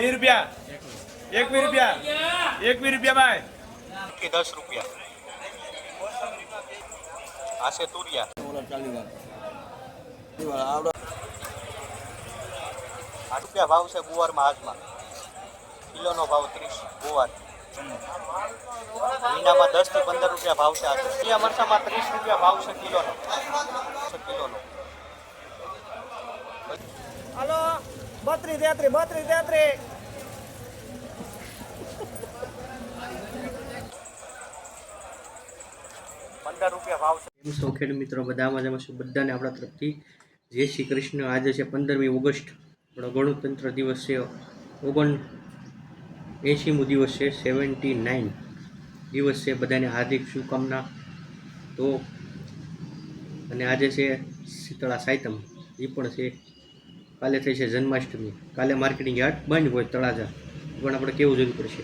વીસ રૂપિયા. એકવીસ રૂપિયા. એકવીસ રૂપિયા ભાઈ. કે દસ રૂપિયા. આશે તુરિયા. આઠ રૂપિયા ભાવ છે ગુવારમાં આજમાં કિલોનો ભાવ ત્રીસ ગુવાર. મહિનામાં દસથી પંદર રૂપિયા ભાવ છે આજે મરસામાં ત્રીસ રૂપિયા ભાવ છે કિલોનો. છે કિલોનો. હાલો. બત્રીસ તેત્રીસ બત્રીસ તેત્રીસ. પંદર રૂપિયા ભાવ છે. એમ છો ખેડૂત મિત્રો? બધા મજામાં છે? બધાને આપણા તરફથી જય શ્રી કૃષ્ણ. આજે છે પંદરમી ઓગસ્ટ. આપણો ગણતંત્ર દિવસ છે ઓગણ એંશીમો દિવસ છે સેવન્ટી નાઇન દિવસ છે. બધાને હાર્દિક શુભકામના. તો અને આજે છે શીતળા સાયતમ. એ પણ છે કાલે થઈ છે જન્માષ્ટમી. કાલે માર્કેટિંગ યાર્ડ બંધ હોય તળાજા. પણ આપણે કેવું જોવું પડશે?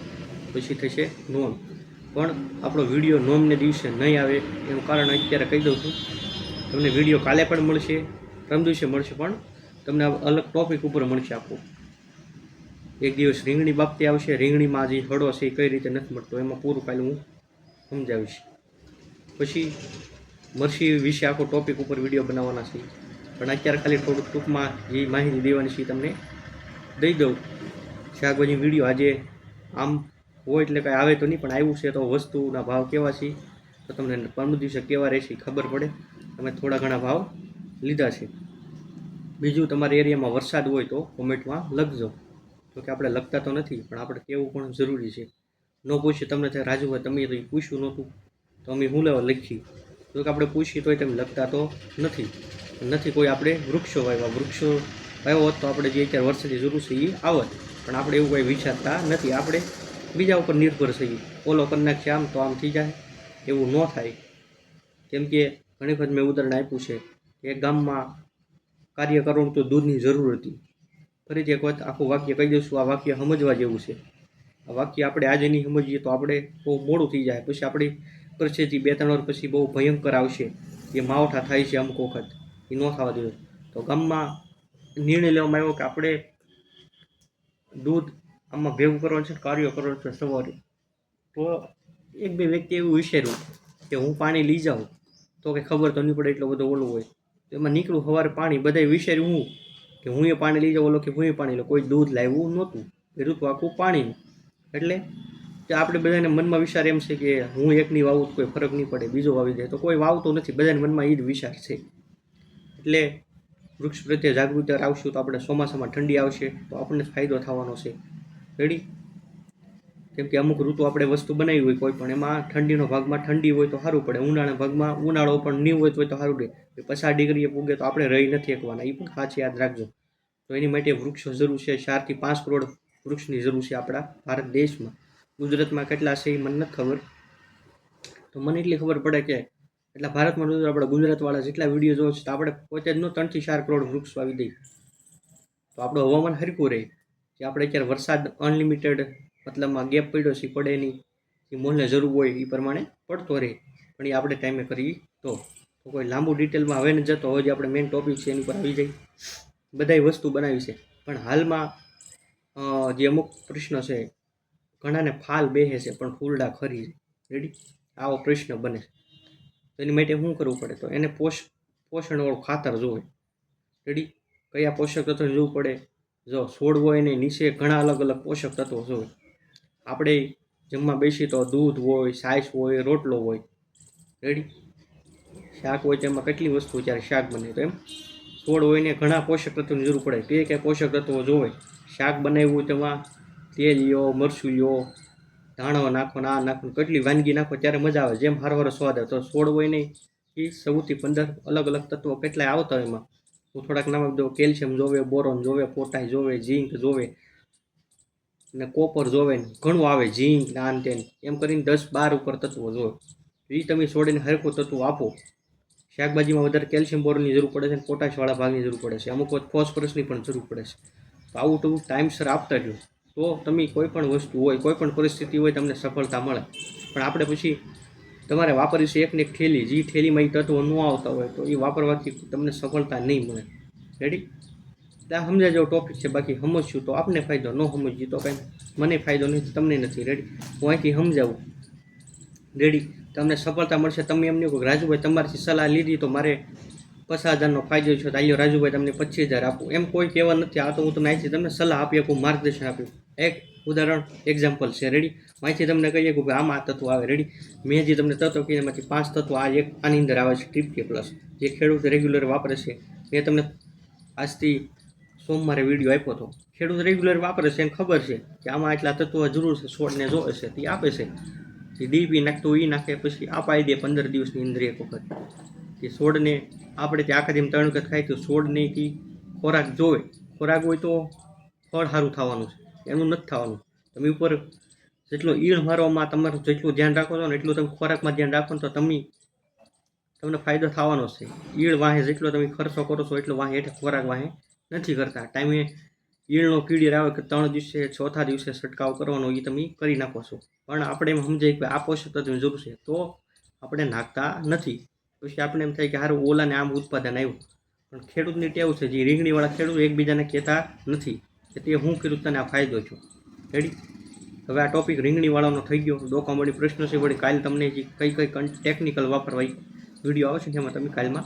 પછી થશે નોમ. પણ આપણો વીડિયો નોમને દિવસે નહીં આવે એનું કારણ અત્યારે કહી દઉં છું. તમને વીડિયો કાલે પણ મળશે પરમ દિવસે મળશે, પણ તમને અલગ ટોપિક ઉપર મળશે આપો એક દિવસ રીંગણી બાબતે આવશે, રીંગણીમાં જે હળો છે, એ કઈ રીતે નથી મળતો, એમાં પૂરું કાલે હું સમજાવીશ. પછી મરસી વિશે આખો ટોપિક ઉપર વીડિયો બનાવવાના છે. પણ અત્યારે ખાલી થોડુંક ટૂંકમાં જે માહિતી દેવાની છે તમને દઈ દઉં. શાકભાજી વીડિયો આજે આમ હોય એટલે કાંઈ આવે તો નહીં, પણ આવ્યું છે તો વસ્તુના ભાવ કેવા છે? તો તમને પરમ દિવસે કેવા રહેશે ખબર પડે. તમે થોડા ઘણા ભાવ લીધા છે. બીજું તમારા એરિયામાં વરસાદ હોય તો કોમેન્ટમાં લખજો. તો કે આપણે લખતા તો નથી, પણ આપણે કહેવું પણ જરૂરી છે. ન પૂછીએ તમને થાય રાજુભાઈ તમે તો પૂછ્યું નહોતું. તો અમે હું લેવા લખી? તો કે આપણે પૂછીએ તોય તમે લખતા તો નથી. નથી કોઈ આપણે વૃક્ષો વાવ્યા. વૃક્ષો વાવ્યો હોત તો આપણે જે અત્યારે વરસાદની જરૂર છે એ આવત. પણ આપણે એવું કંઈ વિચારતા નથી. આપણે બીજા ઉપર નિર્ભર છીએ ઓલો કરી નાખશે આમ તો આમ થઈ જાય, એવું ન થાય. કેમ કે ઘણી વખત મેં ઉદાહરણ આપ્યું છે કે ગામમાં કાર્ય કરવાનું તો દૂધની જરૂર હતી. ફરીથી એક વખત આખું વાક્ય કહી દઈશું, આ વાક્ય સમજવા જેવું છે. આ વાક્ય આપણે આજે નહીં સમજીએ તો આપણે બહુ મોડું થઈ જાય. પછી આપણી પરિસ્થિતિ બે ત્રણ વર્ષ પછી બહુ ભયંકર આવશે. એ માવઠા થાય છે અમુક વખત. એ ન થવા જોઈએ તો ગામમાં નિર્ણય લેવામાં આવ્યો કે આપણે દૂધ આમાં ભેગું કરવાનું છે કાર્યો કરવાનું છે સવારે. તો એક બે વ્યક્તિ એવું વિચાર્યું કે હું પાણી લઈ જાઉં, તો કે ખબર તો નહીં પડે એટલો બધો ઓલું હોય. તો એમાં નીકળું સવારે પાણી બધાએ વિચાર્યું હું કે હું એ પાણી લઈ જાઉં, ઓલો કે હું એ પાણી લઉં. કોઈ દૂધ લાવ્યું નહોતું, એ તો આખું પાણીનું એટલે કે આપણે બધાને મનમાં વિચાર એમ છે કે હું એકની વાવું કોઈ ફરક નહીં પડે, બીજો વાવી દે. તો કોઈ વાવતો નથી, બધાને મનમાં એ જ વિચાર છે. એટલે વૃક્ષ પ્રત્યે જાગૃતિ આવશું તો આપણે ચોમાસામાં ઠંડી આવશે, તો આપણને ફાયદો થવાનો છે. રેડી કેમ કે અમુક ઋતુ આપણે વસ્તુ બનાવી હોય કોઈ પણ, એમાં ઠંડીનો ભાગમાં ઠંડી હોય તો સારું પડે ઉનાળાના ભાગમાં ઉનાળો પણ નહીં હોય તો સારું રહે. પચાસ ડિગ્રીએ પૂગે તો આપણે રહી નથી શકવાના એ પણ ખાસ યાદ રાખજો. તો એની માટે વૃક્ષો જરૂર છે ચારથી પાંચ કરોડ વૃક્ષની જરૂર છે આપણા ભારત દેશમાં. ગુજરાતમાં કેટલા છે એ મને નથી ખબર. તો મને એટલી ખબર પડે કે એટલા ભારતમાં જોયું આપણે ગુજરાતવાળા જેટલા વીડિયો જોવો છે તો આપણે પોતે જ ત્રણથી ચાર કરોડ વૃક્ષ વાવી દઈએ તો આપણું હવામાન હરકું રહે. કે આપણે અત્યારે વરસાદ અનલિમિટેડ મતલબમાં ગેપ પડ્યો છે, પડે નહીં જે મોલને જરૂર હોય એ પ્રમાણે પડતો રહે. પણ એ આપણે ટાઈમે કરીએ તો. કોઈ લાંબુ ડિટેલમાં હવે ન જતો, હવે જે આપણે મેઇન ટોપિક છે એની પર આવી જાય બધાય વસ્તુ બનાવી છે. પણ હાલમાં જે અમુક પ્રશ્ન છે, ઘણાને ફાલ બેસે છે, પણ ફૂલડા ખરી રેડી આવો પ્રશ્ન બને. તો એની માટે શું કરવું પડે? તો એને પોષ, પોષણવાળું ખાતર જોવે. રેડી કયા પોષક તત્વો જોવું પડે? જો છોડ હોય ને નીચે ઘણા અલગ અલગ પોષક તત્વો હોય આપણે જમવા બેસીએ તો દૂધ હોય છાશ હોય, રોટલો હોય. રેડી શાક હોય તેમાં કેટલી વસ્તુ જ્યારે શાક બને તો એમ. છોડ હોય ને ઘણા પોષક તત્વોની જરૂર પડે. તે કે પોષક તત્વો જોવે? શાક બનાવ્યું તેમાં તેલ લ્યો મરચું લ્યો ધાણો નાખો ના નાખો કેટલી વાનગી નાખો ત્યારે મજા આવે. જેમ હારો સ્વાદ આવે. તો છોડ હોય નહીં એ સૌથી પંદર અલગ અલગ તત્વો કેટલાય આવતા હોય એમાં. હું થોડાક નામ દઉં કેલ્શિયમ જોવે, બોરોન જોવે, પોટાશ જોવે, ઝીંક જોવે ને કોપર જોવે ને ઘણું આવે ઝીંક ને તેન. એમ કરીને દસ બાર ઉપર તત્વો જોવે. એ તમે છોડીને હરખું તત્વો આપો. શાકભાજીમાં વધારે કેલ્શિયમ, બોરોનની જરૂર પડે છે અને પોટાશવાળા ભાગની જરૂર પડે છે. અમુક વખત ફોસ્ફરસની પણ જરૂર પડે છે. તો આવું ટૂંક ટાઈમસર આપતા જો તો તમે કોઈ પણ વસ્તુ હોય, કોઈ પણ પરિસ્થિતિ હોય, તમને સફળતા મળે. પણ આપણે પછી તમારે વાપરવી છે એકને એક ઠેલી જે ઠેલીમાં એ તત્વો ન આવતા હોય તો એ વાપરવાથી તમને સફળતા નહીં મળે. રેડી આ સમજાય જેવો ટોપિક છે, બાકી સમજશું તો આપને ફાયદો, ન સમજીએ તો કંઈ મને ફાયદો નથી, તમને નથી. રેડી હું અહીંથી સમજાવું. રેડી તમને સફળતા મળશે. તમે એમને કહો રાજુભાઈ તમારાથી સલાહ લીધી તો મારે પચાસ હજારનો ફાયદો છે તો આલ્યો રાજુભાઈ તમને પચીસ હજાર આપું. એમ કોઈ કહેવા નથી આ તો હું તમને અહીંથી તમને સલાહ આપી આપું માર્ગદર્શન આપ્યું એક ઉદાહરણ એક્ઝામ્પલ છે. રેડી અહીંથી તમને કહીએ કે આમાં આ તત્વો આવે. રેડી મેં જે તમને તત્વો કીધા એમાંથી પાંચ તત્વો આ એક આની અંદર આવે છે ટીપ કે પ્લસ જે ખેડૂત રેગ્યુલર વાપરે છે, મેં તમને આજથી સોમવારે વીડિયો આપ્યો હતો. ખેડૂત રેગ્યુલર વાપરે છે એને ખબર છે કે આમાં આટલા તત્વો જરૂર છે છોડને જોવે છે, તે આપે છે. જે ડીપી નાખતું એ નાખે, પછી અપાઈ દે પંદર દિવસની અંદર એક વખત. કે છોડને આપણે ત્યાં આખા જેમ ત્રણ વખત ખાય તો છોડને ખોરાક જોવે. ખોરાક હોય તો ફળ સારું થવાનું છે. એનું નથી થવાનું. તમે ઉપર જેટલો ઈળ મારવામાં તમારું જેટલું ધ્યાન રાખો છો ને એટલું તમે ખોરાકમાં ધ્યાન રાખો તો તમે તમને ફાયદો થવાનો છે. ઈળ વાહે જેટલો તમે ખર્ચો કરો છો એટલો વાહે એટલે ખોરાક વાહે નથી કરતા. ટાઈમે ઈળનો કીડીર આવે કે ત્રણ દિવસે, ચોથા દિવસે છંટકાવ કરવાનો એ તમે કરી નાખો છો. પણ આપણે એમ સમજાય કે આ પોષક તત્વની જરૂર છે, તો આપણે નાખતા નથી. પછી આપણે એમ થાય કે હારું, ઓલાને આમ ઉત્પાદન આવ્યું પણ ખેડૂતની ટેવ છે, જે રીંગણીવાળા ખેડૂત એકબીજાને કહેતા નથી. કે તે હું કીધું તને આ ફાયદો છું રેડી હવે આ ટોપિક રીંગણીવાળાનો થઈ ગયો. ડોકામડી પ્રશ્ન છે. વળી કાલે તમને જે કઈ કઈ ટેકનિકલ વાપરવા વીડિયો આવશે જેમાં તમે કાલમાં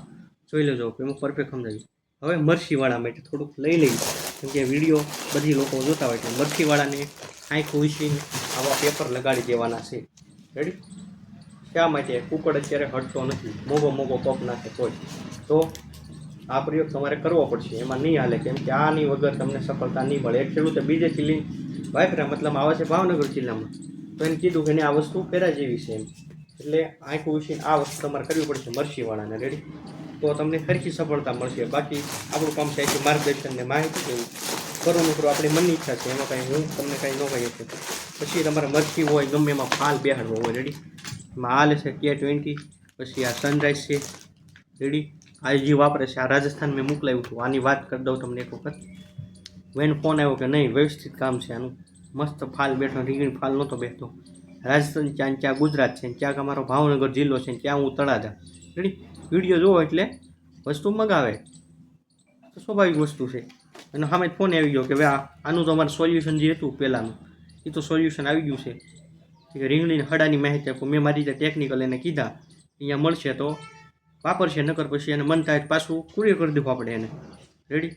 જોઈ લેજો. એમાં પરફેક્ટ સમજાવી હવે મરસીવાળા માટે થોડુંક લઈ લઈએ. કેમ કે વીડિયો બધી લોકો જોતા હોય એટલે મરસીવાળાને આંખ ઉછીને આવા પેપર લગાડી દેવાના છે. રેડી શા માટે? કુકડ અત્યારે હટતો નથી. મોગો મોગો પગ નાખે કોઈ તો આ પ્રયોગ તમારે કરવો પડશે. એમાં નહીં હાલે, કેમ કે આની વગર તમને સફળતા નહીં મળે. એક ખેડૂતે બીજે લઈને વાયફરા, મતલબ આવે છે ભાવનગર જિલ્લામાં. તો એને કીધું કે આ વસ્તુ પહેરા જેવી છે એમ. એટલે આંખ વિશે આ વસ્તુ તમારે કરવી પડશે મરસીવાળાને. રેડી તો તમને ખરખી સફળતા મળશે. બાકી આપણું કામ છે માર્ગદર્શન ને માહિતી દેવું કરો મિત્રો, આપણી મનની ઈચ્છા છે. એમાં કાંઈ હું તમને કાંઈ ન કહી શકું. પછી તમારે મરચી હોય, ગમે એમાં ફાલ બેહાડવો હોય. રેડી એમાં હાલ છે કે ટ્વેન્ટી પછી આ સનરાઈઝ છે. રેડી આ જે વાપરે છે, આ રાજસ્થાન મેં મોકલાવ્યું હતું. આની વાત કરી દઉં તમને એક વખત. વેન ફોન આવ્યો કે નહીં, વ્યવસ્થિત કામ છે આનું. મસ્ત ફાલ બેઠો, રીંગણી ફાલ નહોતો બેઠતો રાજસ્થાન ત્યાં ત્યાં ગુજરાત છે ત્યાં અમારો ભાવનગર જિલ્લો છે ત્યાં હું તળાજા. રેડી વીડિયો જોવો એટલે વસ્તુ મગાવે. તો સ્વાભાવિક વસ્તુ છે. અને સામે ફોન આવી ગયો કે ભાઈ આનું તો અમારું સોલ્યુશન જે હતું પહેલાંનું એ તો સોલ્યુશન આવી ગયું છે. કે રીંગણીને હડાની માહિતી આપું. મેં મારી રીતે ટેકનિકલ એને કીધા. અહીંયા મળશે તો વાપરશે નકર પછી એને મન થાય પાછું કુરિયર કરી દેવું આપણે એને. રેડી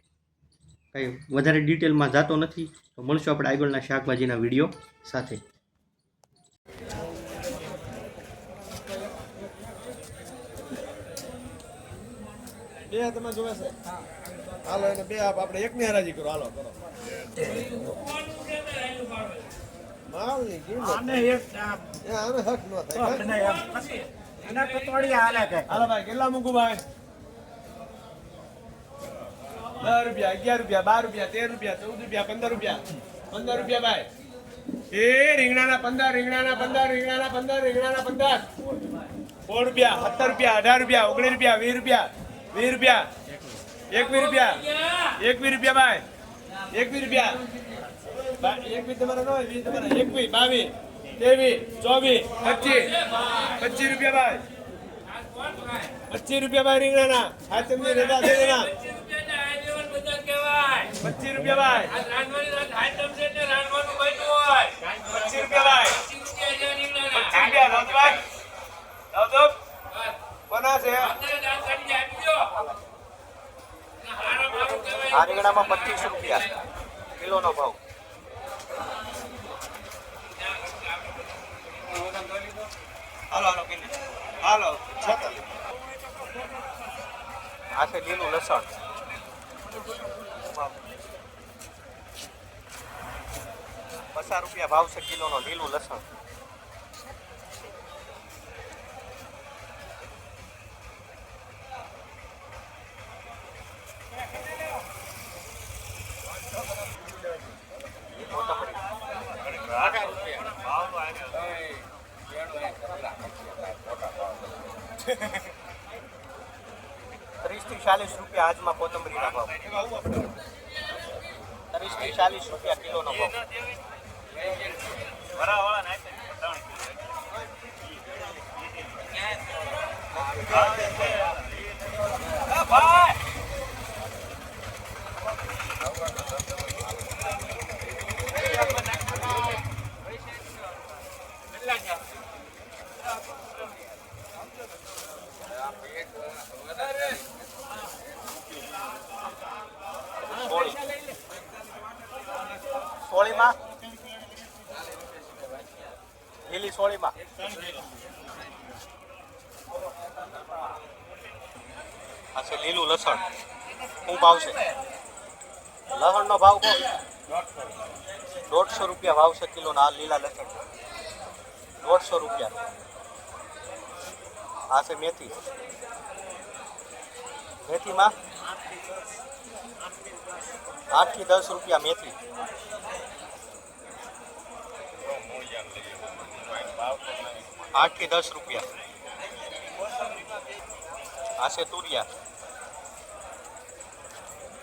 કાંઈ વધારે ડિટેલમાં જાતો નથી તો મળશું આપણે આગળના શાકભાજીના વીડિયો સાથે. બે તમે જોવે છે? હાલો એને બે આપ આપણે એકની હરાજી કરો. હાલો કરો. માવની કિંમત. આને એક આને હક ન થાય. ને. ભાઈ, કેટલા મૂકું ભાઈ? દસ રૂપિયા, અગિયાર રૂપિયા, બાર રૂપિયા, તેર રૂપિયા, ચૌદ રૂપિયા, પંદર રૂપિયા. પંદર રૂપિયા ભાઈ. એ રીંગણાના પંદર રીંગણાના પંદર રીંગણાના પંદર રીંગણાના પંદર. સોળ રૂપિયા, સત્તર રૂપિયા, અઢાર રૂપિયા, ઓગણીસ રૂપિયા, વીસ રૂપિયા વીસ રૂપિયા, એકવીસ રૂપિયા એકવીસ રૂપિયા ભાઈ. એકવીસ રૂપિયા. એકવીસ તમારા તમારા. એકવીસ, બાવીસ. ત્રેવીસ ચોવીસ પચીસ. પચીસ રૂપિયા ભાઈ. પચીસ રૂપિયા ભાઈ રીંગણાના. હાથમની રેડા દે દેના પચીસ રૂપિયા ભાઈ. પચીસ રૂપિયા ભાઈ. આ રીંગણામાં પચીસ રૂપિયા કિલોનો ભાવ હાલો હાલો કિલો હાલો આ છે લીલું લસણ. પચાસ રૂપિયા ભાવ છે કિલોનો લીલું લસણ. ત્રીસથી ચાલીસ રૂપિયા આજમાં કોથમરીના ભાવ ત્રીસથી ચાલીસ રૂપિયા કિલોનો ભાવ. લીલી સોળીમાં આ છે લીલું લસણ શું ભાવ છે લસણનો ભાવ કહો દોઢસો રૂપિયા ભાવ છે કિલોનો આ લીલા લસણ. દોઢસો રૂપિયા. આ છે મેથી. મેથીમાં? આઠથી દસ રૂપિયા મેથી. આઠથી દસ રૂપિયા. આ છે તુરિયા.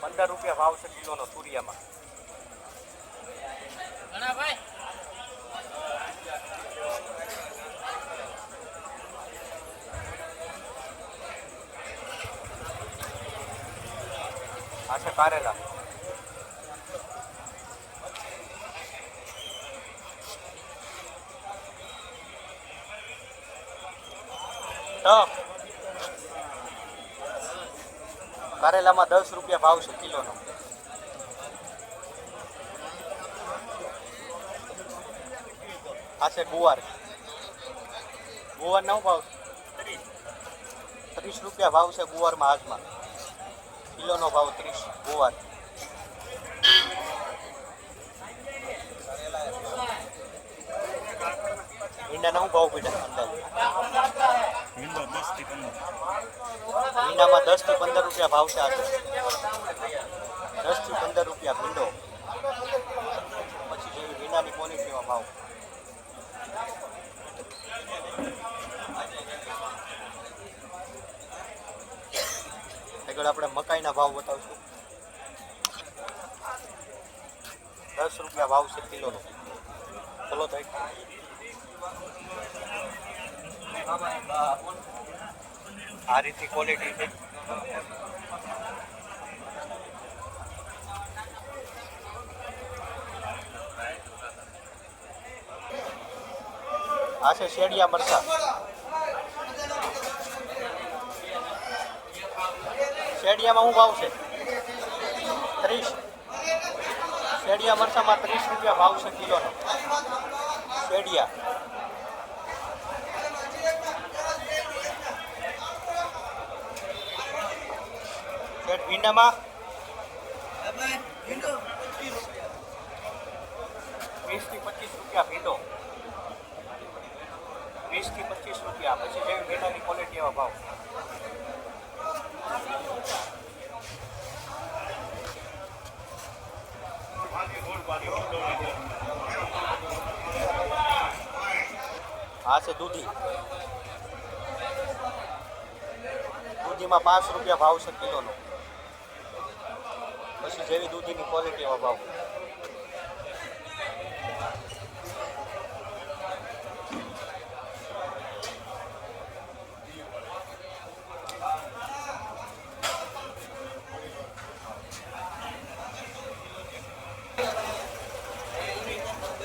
પંદર રૂપિયા ભાવ છે કિલોનો તુરિયામાં. આ છે કારેલા. તો કારેલામાં દસ રૂપિયા ભાવ છે કિલોનો. આ છે ગુવાર. ગુવાર નવ ભાવ ત્રીસ રૂપિયા ભાવ છે ગુવારમાં આજમાં કિલોનો ભાવ ત્રીસ, ગુવાર. ઈંડાના શું ભાવ પીડા અંદાજ? ઈંડામાં દસથી પંદર રૂપિયા ભાવ છે આજે દસથી પંદર રૂપિયા ભીંડો પછી જેવી ભીંડાની ક્વોલિટીમાં ભાવ. આગળ આપણે મકાઈના ભાવ બતાવશું. દસ રૂપિયા ભાવ છે કિલોનો. ચલો તો આ રીતની ક્વોલિટી છે. આ છે શેડિયા મરચા. શેડિયામાં શું ભાવ છે? ત્રીસ. શેડિયા મરચામાં ત્રીસ રૂપિયા ભાવ છે કિલોનો. શેડિયા. શેઠ ભીંડામાં વીસ પચીસ રૂપિયા ભીંડો. વીસથી પચીસ રૂપિયા. પછી જેવી ભીંડાની ક્વોલિટી ભાવ. આ છે દૂધી. દૂધીમાં પાંચ રૂપિયા ભાવ છે કિલોનો. પછી જેવી દૂધીની ક્વોલિટી અભાવ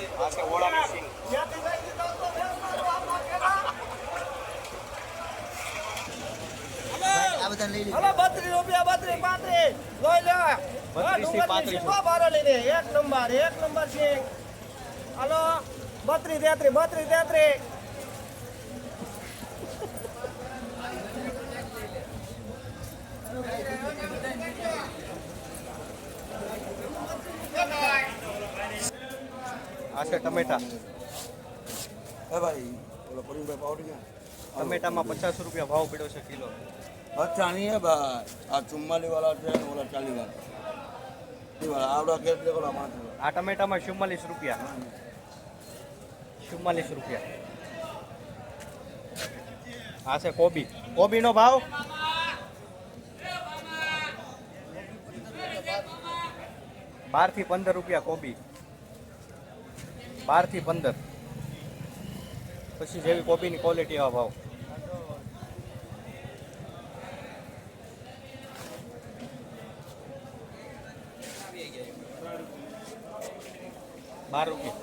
ભાવ આ છે ઓળાની સિંગ હલો બત્રીસ રૂપિયા બત્રીસ પાંત્રીસ. લઈ લે. પાંત્રીસ. શીખવા બારો લઈને. એક નંબર એક નંબર છે. હલો બત્રીસ તેત્રીસ બત્રીસ તેત્રીસ. આ છે ટમેટા. ભાઈ બોલો પ્રવીણભાઈ પાવડી ગયા ટમેટામાં પચાસ રૂપિયા ભાવ પડ્યો છે કિલો. અચ્છા નહીં હે ભાઈ. આ ચુમ્માલી વાળા છે ને ઓલા ચાલી વાળા આવડા કેટ આ ટમેટામાં ચુમ્માલીસ રૂપિયા. ચુમ્માલીસ રૂપિયા. આ છે કોબી. કોબીનો ભાવ? બારથી પંદર રૂપિયા કોબી. બારથી પંદર. પછી જેવી કોબીની ક્વોલિટી એવા ભાવ. બાર રૂપિયા.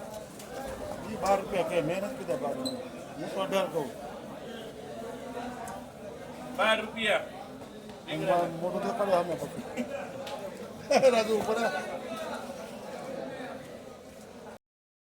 બાર રૂપિયા કે મહેનત કીધા બાર હું તો અઢાર કહું. બાર રૂપિયા. મોટું દેખાડો અમે પછી રાજુ ઉપર.